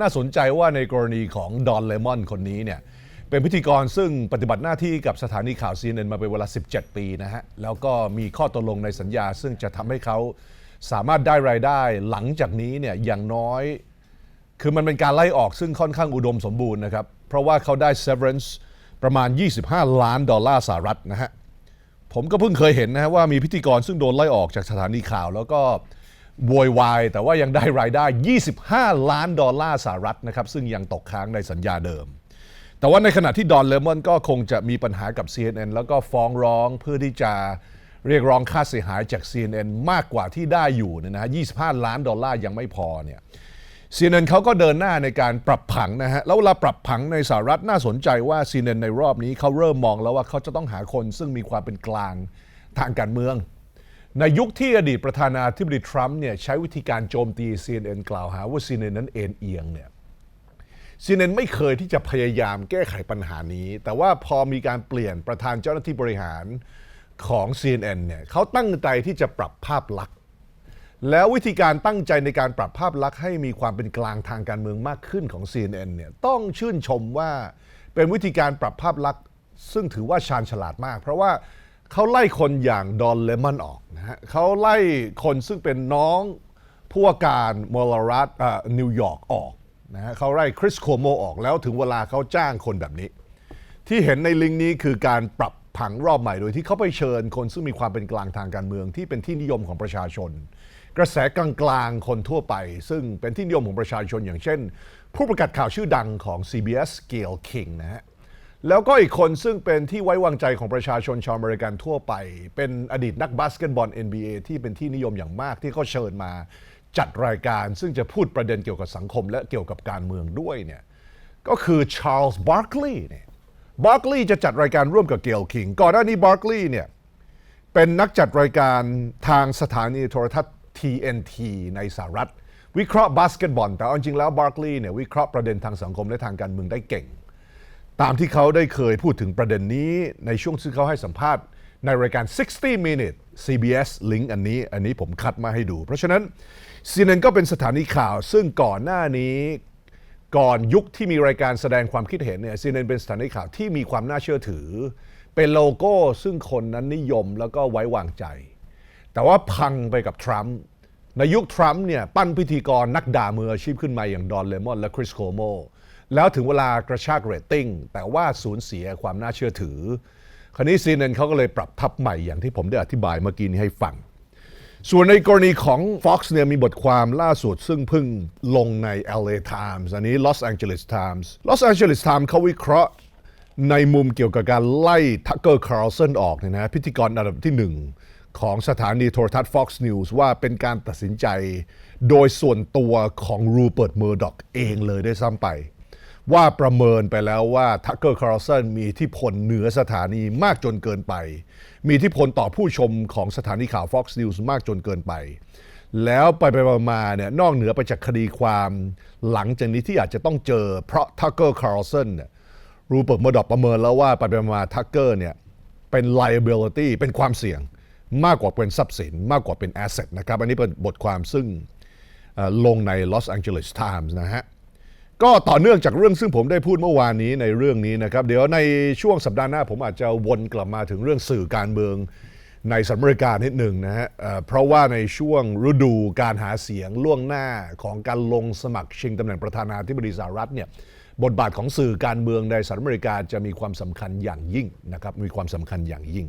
น่าสนใจว่าในกรณีของดอนเลมอนคนนี้เนี่ยเป็นพิธีกรซึ่งปฏิบัติหน้าที่กับสถานีข่าว CNN มาเป็นเวลา 17 ปีนะฮะ แล้วก็มีข้อตกลงในสัญญา ซึ่งจะทำให้เขาสามารถได้รายได้หลังจากนี้เนี่ยอย่างน้อย คือมันเป็นการไล่ออกซึ่งค่อนข้างอุดมสมบูรณ์นะครับ เพราะว่าเขาได้ severance ประมาณ 25 ล้านดอลลาร์สหรัฐนะฮะ ผมก็เพิ่งเคยเห็นนะฮะว่ามีพิธีกรซึ่งโดนไล่ออกจากสถานีข่าวแล้วก็ โวยวายแต่ว่ายังได้รายได้ 25 ล้านดอลลาร์สหรัฐนะครับ ซึ่งยังตกค้างในสัญญาเดิม แต่ว่าในขณะที่ดอนเลมอนก็คงจะมีปัญหากับ CNN แล้วก็ฟ้องร้องเพื่อที่จะเรียกร้องค่าเสียหายจาก CNN มากกว่าที่ได้อยู่เนี่ยนะฮะ25 ล้านดอลลาร์ยังไม่พอเนี่ย CNN เขาก็เดินหน้าในการปรับผังนะฮะ แล้วเวลาปรับผังในสหรัฐน่าสนใจว่า CNN ในรอบนี้เขาเริ่มมองแล้วว่าเขาจะต้องหาคนซึ่งมีความเป็นกลางทางการเมือง ในยุคที่อดีตประธานาธิบดีทรัมป์เนี่ยใช้วิธีการโจมตี CNN กล่าวหาว่า CNN นั้นเอ็นเอียงเนี่ย CNN ไม่เคยที่จะพยายามแก้ไขปัญหานี้ แต่ว่าพอมีการเปลี่ยนประธานเจ้าหน้าที่บริหารของ CNN เนี่ยเขาตั้งใจที่จะปรับภาพลักษณ์ แล้ววิธีการตั้งใจในการปรับภาพลักษณ์ให้มีความเป็นกลางทางการเมืองมากขึ้นของ CNN เนี่ยต้องชื่นชมว่าเป็นวิธีการปรับภาพลักษณ์ ซึ่งถือว่าชาญฉลาดมาก เพราะว่า เขาไล่คนอย่างดอนเลมอนออกนะฮะเขาไล่คนซึ่งเป็นน้องผู้ว่าการมอลรัฐนิวยอร์กออกนะฮะเขาไล่คริสโคโมออกแล้วถึงเวลาเขาจ้างคนแบบนี้ ที่เห็นในลิงก์นี้คือการปรับผังรอบใหม่โดยที่เขาไปเชิญคนซึ่งมีความเป็นกลางทางการเมืองที่เป็นที่นิยมของประชาชน กระแสกลางๆคนทั่วไป ซึ่งเป็นที่นิยมของประชาชนอย่างเช่น ผู้ประกาศข่าวชื่อดังของ CBS Gail King นะฮะ แล้วก็อีกคนซึ่งเป็นที่ไว้วางใจของประชาชนชาวอเมริกันทั่วไป เป็นอดีตนักบาสเกตบอล NBA ที่เป็นที่นิยมอย่างมากที่เขาเชิญมาจัดรายการ ซึ่งจะพูดประเด็นเกี่ยวกับสังคมและเกี่ยวกับการเมืองด้วยเนี่ยก็คือชาร์ลส์บาร์คลีย์เนี่ยบาร์คลีย์จะจัดรายการร่วมกับเกลคิง ก่อนหน้านี้บาร์คลีย์เนี่ยเป็นนักจัดรายการทางสถานีโทรทัศน์ TNT ในสหรัฐ วิเคราะห์บาสเกตบอล แต่เอาจริงแล้วบาร์คลีย์เนี่ยวิเคราะห์ประเด็นทางสังคมและทางการเมืองได้เก่ง ตามที่เขาได้เคยพูดถึงประเด็นนี้ในช่วงที่เขาให้สัมภาษณ์ในรายการ 60 minute CBS ลิงก์อันนี้ อันนี้ผมคัดมาให้ดู เพราะฉะนั้น CNN ก็เป็นสถานีข่าว ซึ่งก่อนหน้านี้ก่อนยุคที่มีรายการแสดงความคิดเห็นเนี่ย CNN เป็นสถานีข่าวที่มีความน่าเชื่อถือ เป็นโลโก้ซึ่งคนนั้นนิยมแล้วก็ไว้วางใจ แต่ว่าพังไปกับทรัมป์ในยุคทรัมป์เนี่ยปั้นพิธีกรนักด่ามืออาชีพขึ้นมาอย่างดอนเลมอนและคริสโคโม แล้วถึงเวลากระชากเรตติ้งแต่ว่าสูญเสียความน่าเชื่อถือ คราวนี้ซีเนนเขาก็เลยปรับทับใหม่อย่างที่ผมได้อธิบายเมื่อกี้นี้ให้ฟัง ส่วนในกรณีของ Fox เนี่ยมีบทความล่าสุดซึ่งเพิ่งลงใน LA Times อันนี้ Los Angeles Times Los Angeles Times เขาวิเคราะห์ในมุมเกี่ยวกับการไล่ทักเกอร์คาร์ลสันออกเนี่ยนะพิธีกรอันดับที่หนึ่งของสถานีโทรทัศน์ Fox News ว่าเป็นการตัดสินใจ โดยส่วนตัวของรูเปิร์ตเมอร์ด็อกเองเลยได้ซ้ำไป ว่าประเมินไปแล้วว่าทักเกอร์คาร์ลสันมีทธิพลเหนือสถานีมากจนเกินไป มีทธิพลต่อผู้ชมของสถานีข่าว Fox News มากจนเกินไป แล้วไปไปมาเนี่ยนอกเหนือไปจากคดีความหลังจากนี้ที่อาจจะต้องเจอเพราะทักเกอร์คาร์ลสันเนี่ยรูเปิร์ตมดอกประเมินแล้วว่าไปไปมาทักเกอร์เนี่ยเป็น liability เป็นความเสี่ยงมากกว่าเป็นทรัพย์สินมากกว่าเป็น asset นะครับ อันนี้เป็นบทความซึ่งลงใน Los Angeles Times นะฮะ ก็ต่อเนื่องจากเรื่องซึ่งผมได้พูดเมื่อวานนี้ในเรื่องนี้นะครับ เดี๋ยวในช่วงสัปดาห์หน้าผมอาจจะวนกลับมาถึงเรื่องสื่อการเมืองในสหรัฐอเมริกานิดหนึ่งนะฮะเอ่อเพราะว่าในช่วงฤดูการหาเสียงล่วงหน้าของการลงสมัครชิงตำแหน่งประธานาธิบดีสหรัฐเนี่ยบทบาทของสื่อการเมืองในสหรัฐอเมริกาจะมีความสำคัญอย่างยิ่งนะครับมีความสำคัญอย่างยิ่ง